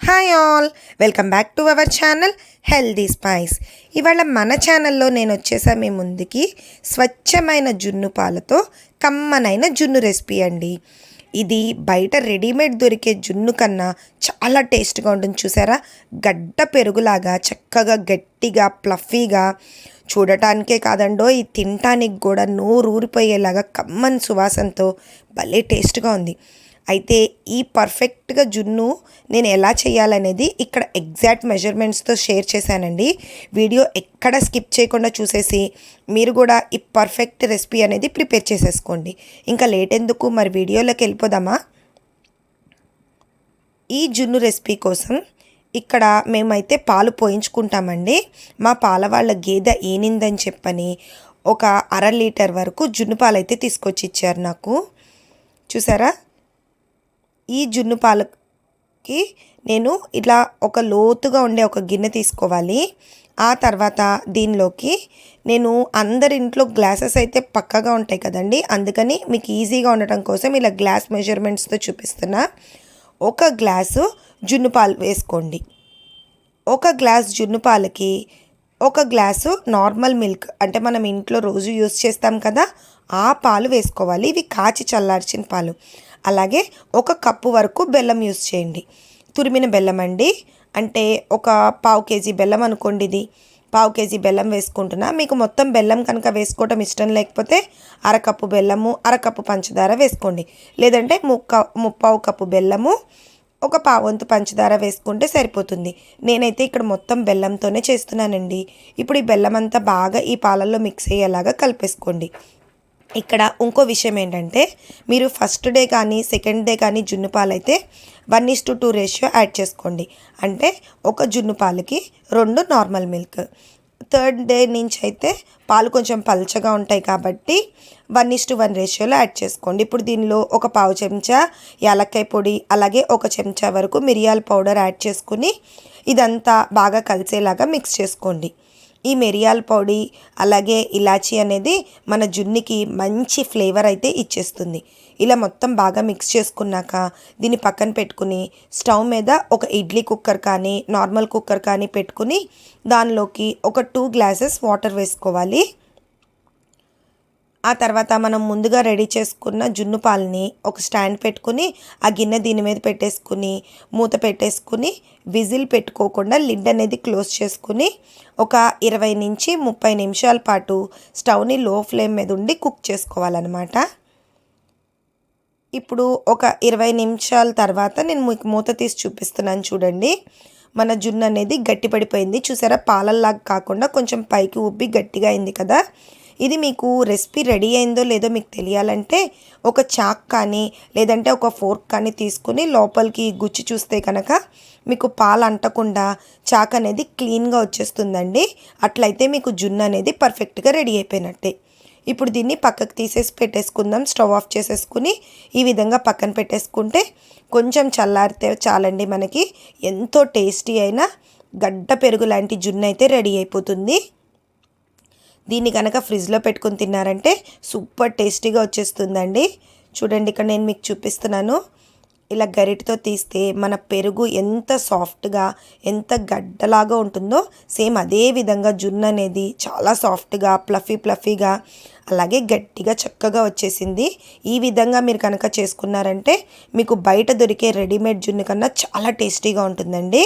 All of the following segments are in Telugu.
Hi all welcome back to our channel healthy spice ఇవాళ మన ఛానల్లో నేను వచ్చేసా మీ ముందుకి స్వచ్ఛమైన జున్ను పాలతో కమ్మనైన జున్ను రెసిపీ అండి. ఇది బయట రెడీమేడ్ దొరికే జున్ను కన్నా చాలా టేస్ట్గా ఉంటుంది. చూసారా? గడ్డ పెరుగులాగా చక్కగా గట్టిగా ప్లఫీగా చూడటానికే కాదండో ఈ తినటానికి కూడా నోరు ఊరిపోయేలాగా కమ్మని సువాసనతో భలే టేస్ట్గా ఉంది. అయితే ఈ పర్ఫెక్ట్గా జున్ను నేను ఎలా చేయాలనేది ఇక్కడ ఎగ్జాక్ట్ మెజర్మెంట్స్తో షేర్ చేశానండి. వీడియో ఎక్కడ స్కిప్ చేయకుండా చూసేసి మీరు కూడా ఈ పర్ఫెక్ట్ రెసిపీ అనేది ప్రిపేర్ చేసేసుకోండి. ఇంకా లేట్ ఎందుకు? మరి వీడియోలోకి వెళ్ళిపోదామా? ఈ జున్ను రెసిపీ కోసం ఇక్కడ మేమైతే పాలు పోయించుకుంటామండి. మా పాల వాళ్ళ గేదె ఏనిందని చెప్పని ఒక అర లీటర్ వరకు జున్ను పాలు అయితే తీసుకొచ్చి ఇచ్చారు నాకు. చూసారా? ఈ జున్ను పాలకి నేను ఇట్లా ఒక లోతుగా ఉండే ఒక గిన్నె తీసుకోవాలి. ఆ తర్వాత దీనిలోకి నేను అందరి ఇంట్లో గ్లాసెస్ అయితే పక్కగా ఉంటాయి కదండి. అందుకని మీకు ఈజీగా ఉండటం కోసం ఇలా గ్లాస్ మెజర్మెంట్స్తో చూపిస్తున్నా. ఒక గ్లాసు జున్ను పాలు వేసుకోండి. ఒక గ్లాస్ జున్ను పాలకి ఒక గ్లాసు నార్మల్ మిల్క్ అంటే మనం ఇంట్లో రోజు యూస్ చేస్తాం కదా ఆ పాలు వేసుకోవాలి. ఇవి కాచి చల్లార్చిన పాలు. అలాగే ఒక కప్పు వరకు బెల్లం యూస్ చేయండి. తురిమిన బెల్లం అండి. అంటే ఒక పావు కేజీ బెల్లం అనుకోండి ఇది. పావు కేజీ బెల్లం వేసుకుంటున్నా. మీకు మొత్తం బెల్లం కనుక వేసుకోవటం ఇష్టం లేకపోతే అరకప్పు బెల్లము అరకప్పు పంచదార వేసుకోండి. లేదంటే ముక్క ముప్పావు కప్పు బెల్లము ఒక పావంతు పంచదార వేసుకుంటే సరిపోతుంది. నేనైతే ఇక్కడ మొత్తం బెల్లంతోనే చేస్తున్నానండి. ఇప్పుడు ఈ బెల్లం అంతా బాగా ఈ పాలల్లో మిక్స్ అయ్యేలాగా కలిపేసుకోండి. ఇక్కడ ఇంకో విషయం ఏంటంటే మీరు ఫస్ట్ డే కానీ సెకండ్ డే కానీ జున్ను పాలు అయితే one is to two ratio add చేసుకోండి. అంటే ఒక జున్ను పాలకి రెండు నార్మల్ మిల్క్ థర్డ్ డే నుంచి అయితే పాలు కొంచెం పల్చగా ఉంటాయి కాబట్టి వన్ ఇస్ టు వన్ రేషియోలో యాడ్ చేసుకోండి. ఇప్పుడు దీనిలో ఒక పావు చెంచా యాలక్కాయ పొడి అలాగే ఒక చెంచా వరకు మిరియాల పౌడర్ యాడ్ చేసుకుని ఇదంతా బాగా కలిసేలాగా మిక్స్ చేసుకోండి. ఈ మిరియాల పొడి అలాగే ఇలాచీ అనేది మన జున్నికి మంచి ఫ్లేవర్ అయితే ఇచ్చేస్తుంది. ఇలా మొత్తం బాగా మిక్స్ చేసుకున్నాక దీన్ని పక్కన పెట్టుకుని స్టవ్ మీద ఒక ఇడ్లీ కుక్కర్ కానీ నార్మల్ కుక్కర్ కానీ పెట్టుకుని దానిలోకి ఒక టూ గ్లాసెస్ వాటర్ వేసుకోవాలి. ఆ తర్వాత మనం ముందుగా రెడీ చేసుకున్న జున్ను పాలని ఒక స్టాండ్ పెట్టుకుని ఆ గిన్నె దీని మీద పెట్టేసుకుని మూత పెట్టేసుకుని విజిల్ పెట్టుకోకుండా లిడ్ అనేది క్లోజ్ చేసుకుని ఒక ఇరవై నుంచి ముప్పై నిమిషాల పాటు స్టవ్ని లో ఫ్లేమ్ మీద ఉండి కుక్ చేసుకోవాలన్నమాట. ఇప్పుడు ఒక ఇరవై నిమిషాల తర్వాత నేను మీకు మూత తీసి చూపిస్తున్నాను చూడండి. మన జున్ను అనేది గట్టిపడిపోయింది. చూసారా? పాలల్లాగా కాకుండా కొంచెం పైకి ఉబ్బి గట్టిగా అయింది కదా? ఇది మీకు రెసిపీ రెడీ అయిందో లేదో మీకు తెలియాలంటే ఒక చాక్ కానీ లేదంటే ఒక ఫోర్క్ కానీ తీసుకుని లోపలికి గుచ్చి చూస్తే కనుక మీకు పాలు అంటకుండా చాక్ అనేది క్లీన్గా వచ్చేస్తుందండి. అట్లయితే మీకు జున్ను అనేది పర్ఫెక్ట్గా రెడీ అయిపోయినట్టే. ఇప్పుడు దీన్ని పక్కకు తీసేసి పెట్టేసుకుందాం. స్టవ్ ఆఫ్ చేసేసుకుని ఈ విధంగా పక్కన పెట్టేసుకుంటే కొంచెం చల్లారితే చాలండి మనకి. ఎంతో టేస్టీ అయిన గడ్డ పెరుగు లాంటి జున్ను అయితే రెడీ అయిపోతుంది. దీన్ని కనుక ఫ్రిడ్జ్లో పెట్టుకుని తిన్నారంటే సూపర్ టేస్టీగా వచ్చేస్తుందండి. చూడండి ఇక్కడ నేను మీకు చూపిస్తున్నాను. ఇలా గరిటతో తీస్తే మన పెరుగు ఎంత సాఫ్ట్గా ఎంత గడ్డలాగా ఉంటుందో సేమ్ అదే విధంగా జున్ను అనేది చాలా సాఫ్ట్గా ప్లఫీ ప్లఫీగా అలాగే గట్టిగా చక్కగా వచ్చేసింది. ఈ విధంగా మీరు కనుక చేసుకున్నారంటే మీకు బయట దొరికే రెడీమేడ్ జున్ను కన్నా చాలా టేస్టీగా ఉంటుందండి.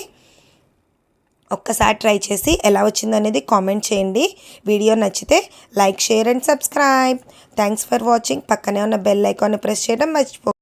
ఒక్కసారి ట్రై చేసి ఎలా వచ్చిందనేది కామెంట్ చేయండి. వీడియో నచ్చితే like share and subscribe. Thanks for watching పక్కనే ఉన్న బెల్ ఐకాన్ని ప్రెస్ చేయడం మర్చిపో